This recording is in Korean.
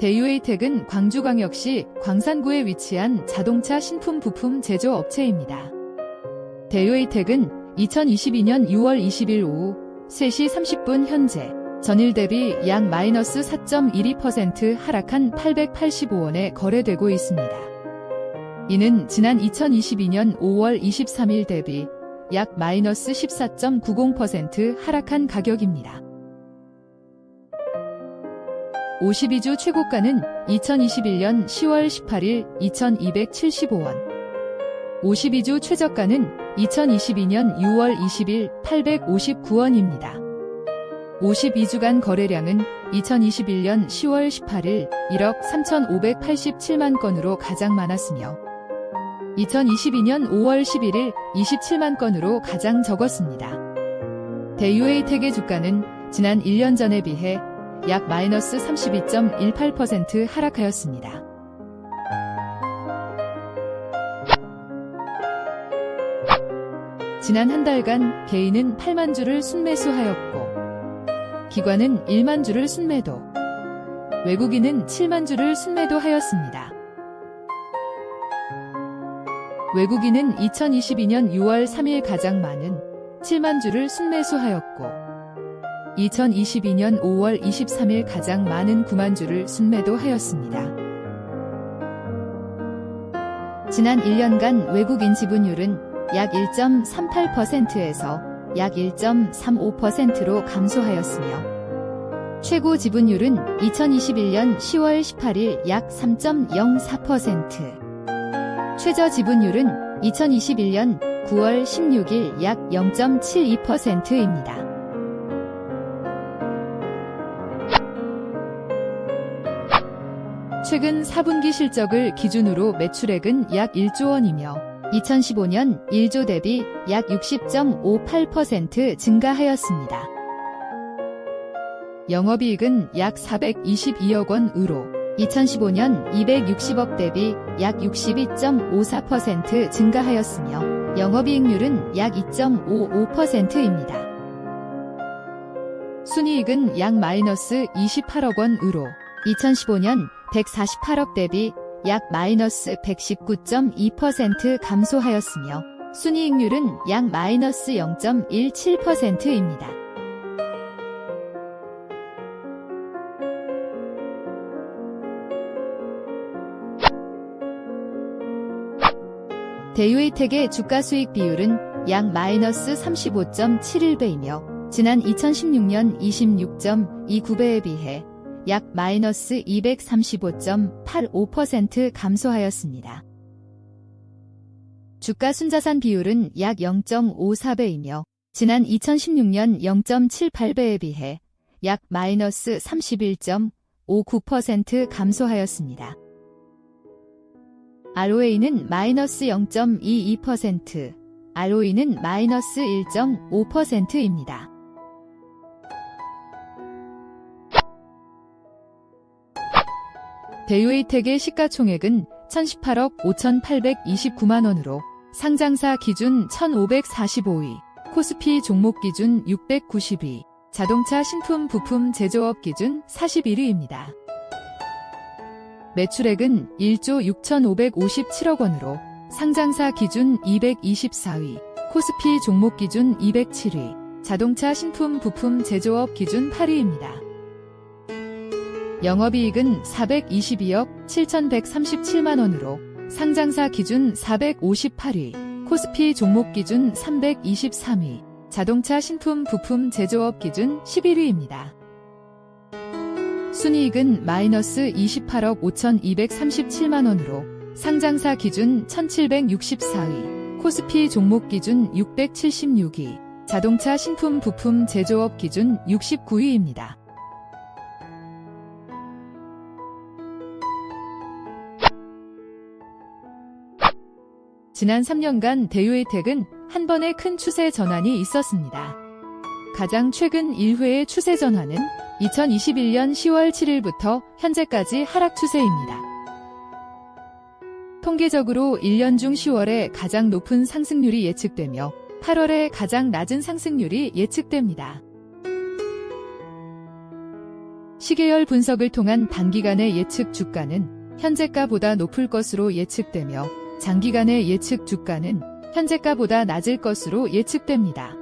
대유에이텍은 광주광역시 광산구에 위치한 자동차 신품 부품 제조 업체입니다. 대유에이텍은 2022년 6월 20일 오후 3시 30분 현재 전일 대비 약 마이너스 4.12% 하락한 885원에 거래되고 있습니다. 이는 지난 2022년 5월 23일 대비 약 마이너스 14.90% 하락한 가격입니다. 52주 최고가는 2021년 10월 18일 2275원. 52주 최저가는 2022년 6월 20일 859원입니다. 52주간 거래량은 2021년 10월 18일 1억 3,587만 건으로 가장 많았으며 2022년 5월 11일 27만 건으로 가장 적었습니다. 대유에이텍의 주가는 지난 1년 전에 비해 약 마이너스 32.18% 하락하였습니다. 지난 한 달간 개인은 8만 주를 순매수하였고 기관은 1만 주를 순매도 외국인은 7만 주를 순매도하였습니다. 외국인은 2022년 6월 3일 가장 많은 7만 주를 순매수하였고 2022년 5월 23일 가장 많은 9만 주를 순매도하였습니다. 지난 1년간 외국인 지분율은 약 1.38%에서 약 1.35%로 감소하였으며 최고 지분율은 2021년 10월 18일 약 3.04%, 최저 지분율은 2021년 9월 16일 약 0.72%입니다. 최근 4분기 실적을 기준으로 매출액은 약 1조 원이며 2015년 1조 대비 약 60.58% 증가하였습니다. 영업이익은 약 422억 원으로 2015년 260억 대비 약 62.54% 증가하였으며 영업이익률은 약 2.55%입니다. 순이익은 약 마이너스 28억 원으로 2015년 148억 대비 약 마이너스 119.2% 감소하였으며 순이익률은 약 마이너스 0.17%입니다. 대유에이텍의 주가 수익 비율은 약 마이너스 35.71배이며 지난 2016년 26.29배에 비해 약 마이너스 235.85% 감소하였습니다. 주가 순자산 비율은 약 0.54배이며 지난 2016년 0.78배에 비해 약 마이너스 31.59% 감소하였습니다. ROA는 마이너스 0.22%, ROE는 마이너스 1.5%입니다. 대유에이텍의 시가총액은 1018억 5,829만 원으로 상장사 기준 1,545위, 코스피 종목 기준 692, 자동차 신품 부품 제조업 기준 41위입니다. 매출액은 1조 6,557억 원으로 상장사 기준 224위, 코스피 종목 기준 207위, 자동차 신품 부품 제조업 기준 8위입니다. 영업이익은 422억 7,137만 원으로 상장사 기준 458위, 코스피 종목 기준 323위, 자동차 신품 부품 제조업 기준 11위입니다. 순이익은 마이너스 28억 5,237만 원으로 상장사 기준 1,764위, 코스피 종목 기준 676위, 자동차 신품 부품 제조업 기준 69위입니다. 지난 3년간 대유에이텍은 한 번의 큰 추세 전환이 있었습니다. 가장 최근 1회의 추세 전환은 2021년 10월 7일부터 현재까지 하락 추세입니다. 통계적으로 1년 중 10월에 가장 높은 상승률이 예측되며 8월에 가장 낮은 상승률이 예측됩니다. 시계열 분석을 통한 단기간의 예측 주가는 현재가보다 높을 것으로 예측되며 장기간의 예측 주가는 현재가보다 낮을 것으로 예측됩니다.